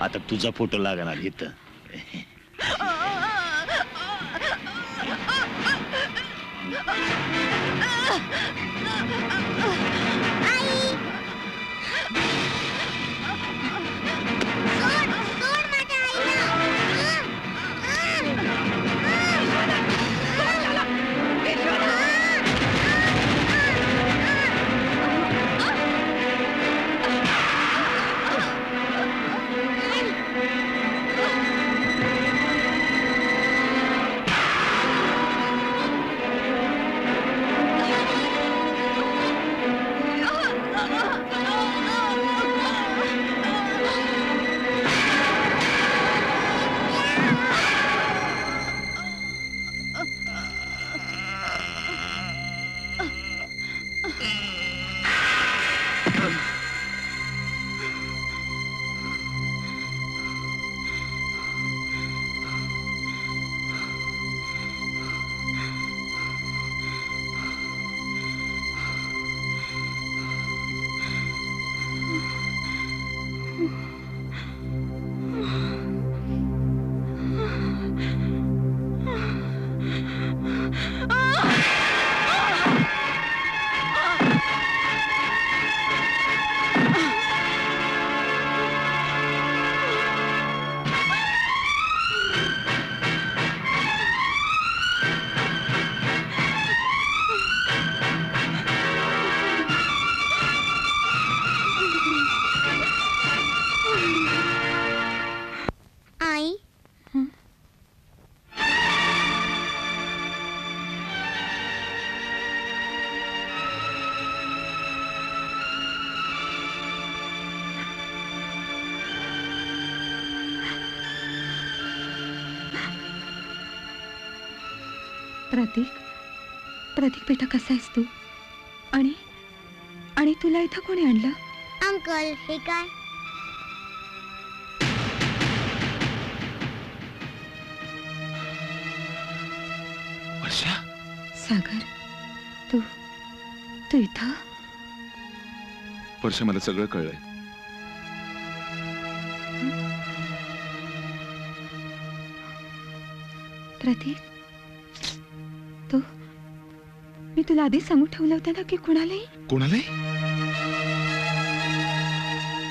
आता तुझा फोटो लागणार इथं Ah! प्रतीक प्रतीक बेटा कसा आहेस तू? आणि आणि तुला इथं कोणी आणलं? अंकल हे काय? वर्षा? सागर तू तू इथं? वर्षा मला सगळं कळलंय. प्रतीक तू? मी तुला आधीच सांगून ठेवलं होतं ना की कुणालाही? कोणालाही?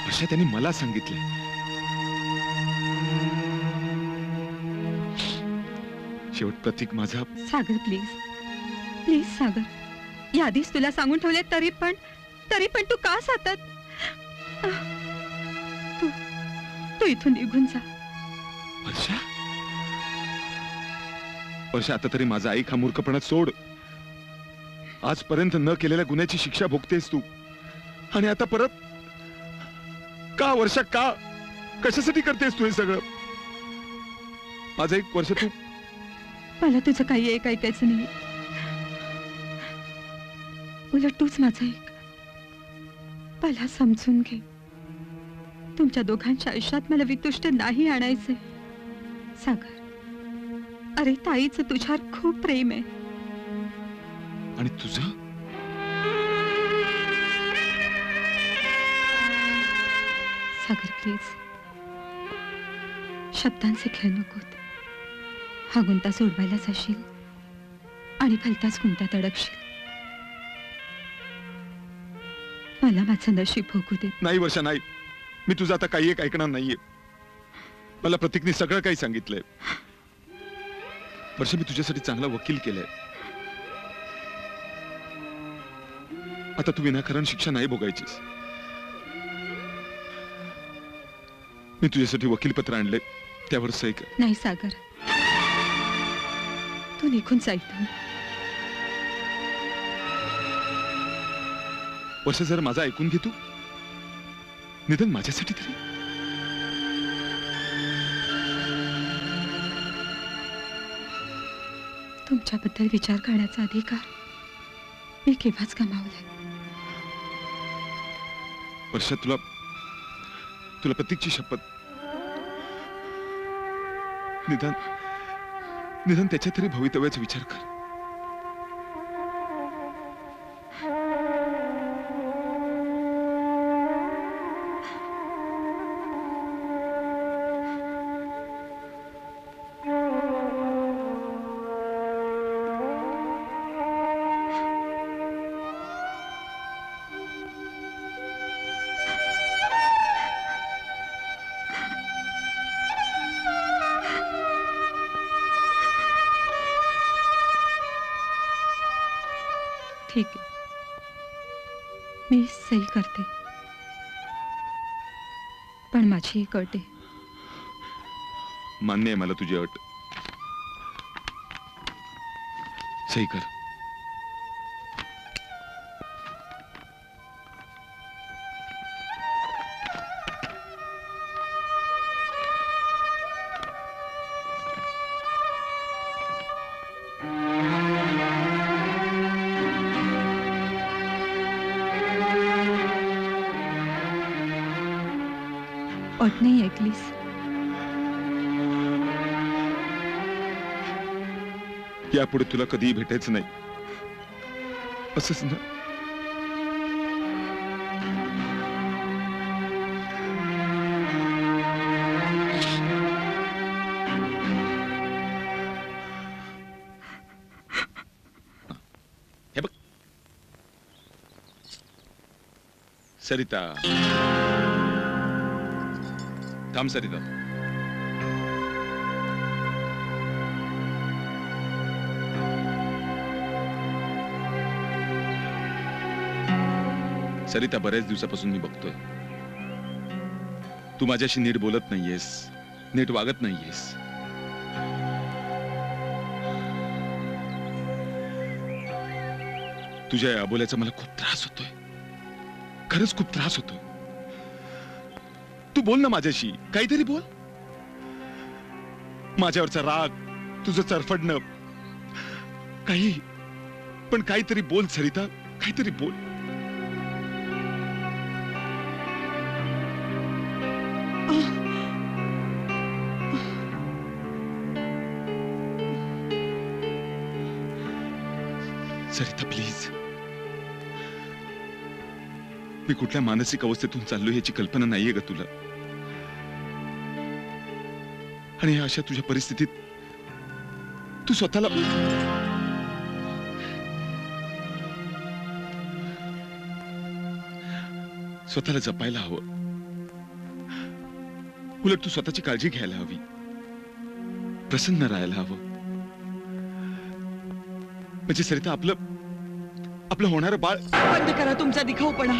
वर्षा त्यांनी मला सांगितलंय शेवट प्रतीक माझा सागर प्लीज प्लीज सागर. याधीच तुला सांगून ठेवले तरी पण तरी पण तू का सातत? तू तू इथून निघून जा. वर्षा? वर्ष आता तरी माझा ऐक हा मूर्खपणा सोड. आजपर्यंत न केलेल्या गुन्ह्याची शिक्षा भोगतेस तू. आणि आता परत? का वर्षा का? कशासाठी करतेस तू हे सगळं? माझं एक वर्ष तू मला तुझं काही एक ऐकायचं नाही उलट तूच माझं एक. मला समजून घे. तुमच्या दोघांच्या आयुष्यात मला वितुष्ट नाही आणायचे सागर अरे ताईचं तुझ्यावर खूप प्रेम आहे. आणि तुझं? सागर प्लीज शब्दांचे खेळ नकोत हा गुंता सोडवायला जाशील आणि भलताच गुंतात अडकशील. मला माझं नशीब भोगू दे. नाही वर्षा नाही. मी तुझं आता काही एक ऐकणार नाहीये. मला प्रतीकने सगळं काही सांगितलंय. वर्ष मी तुझ्यासाठी चांगला वकील केलाय. आता तू विनाकारण शिक्षा नाही भोगायचीस. मी तुझ्यासाठी वकील पत्र आणले त्यावर सही कर. नाही सागर. तू निघून जाईल वर्ष जर माझा ऐकून घे तू. निधन माझ्यासाठी तरी. तुमच्याबद्दल विचार करण्याचा अधिकार मी केव्हाच गमावलाय वर्षा तुला तुला प्रतीकची शपथ. निदान निदान त्याच्या तरी भवितव्याचा विचार कर. ठीक आहे. मी सही करते. पण माझी एक मान्य आहे मला तुझी अट. सही कर. अट नाही ऐकलीस यापुढे तुला कधीही भेटायचं नाही. असंच ना? हे बघ. सरिता. थांब सरिता सरिता बऱ्याच दिवसापासून मी बघतोय. तू माझ्याशी नीट बोलत नाहीयेस नीट वागत नाहीयेस. तुझ्या अबोल्याचा मला खूप त्रास होतोय. खरंच खूप त्रास होतोय. तू बोल ना माझ्याशी. काहीतरी बोल. माझ्यावरचा राग तुझं चरफडणं. काही पण काहीतरी बोल सरिता. काहीतरी बोल. सरिता प्लीज. मी कुठल्या मानसिक अवस्थेतून चाललो याची कल्पना नाहीये ग तुला. आणि या अशा तुझ्या परिस्थितीत तू स्वतःला स्वतःला जपायला हवं. उलट तू स्वतःची काळजी घ्यायला हवी. प्रसन्न राहायला हवं. म्हणजे सरिता आपलं आपलं होणारं बाळ बंद करा तुमचा दिखाऊपणा.